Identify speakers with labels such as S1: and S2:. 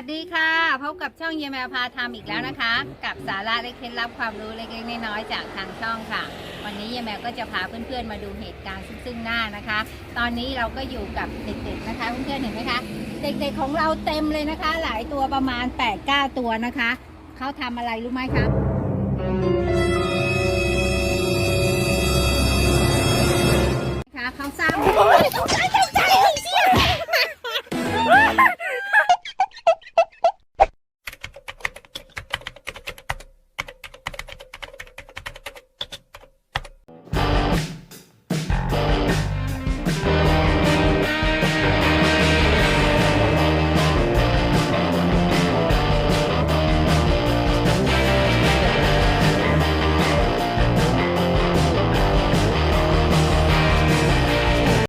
S1: วพบกับช่องเยมาทำอีกแล้วนะคะ กับสาระเล็กเคล็ดลับความรู้เล็กๆน้อยๆจากทางช่องค่ะ วันนี้ยายแมวก็จะพาเพื่อนๆมาดูเหตุการณ์ซึ่งๆหน้านะคะ ตอนนี้เราก็อยู่กับเด็กๆนะคะเพื่อนๆเห็นไหมคะ เด็กๆของเราเต็มเลยนะคะ หลายตัวประมาณ8ปดเก้าตัวนะคะเขาทำอะไรรู้ไหมคะ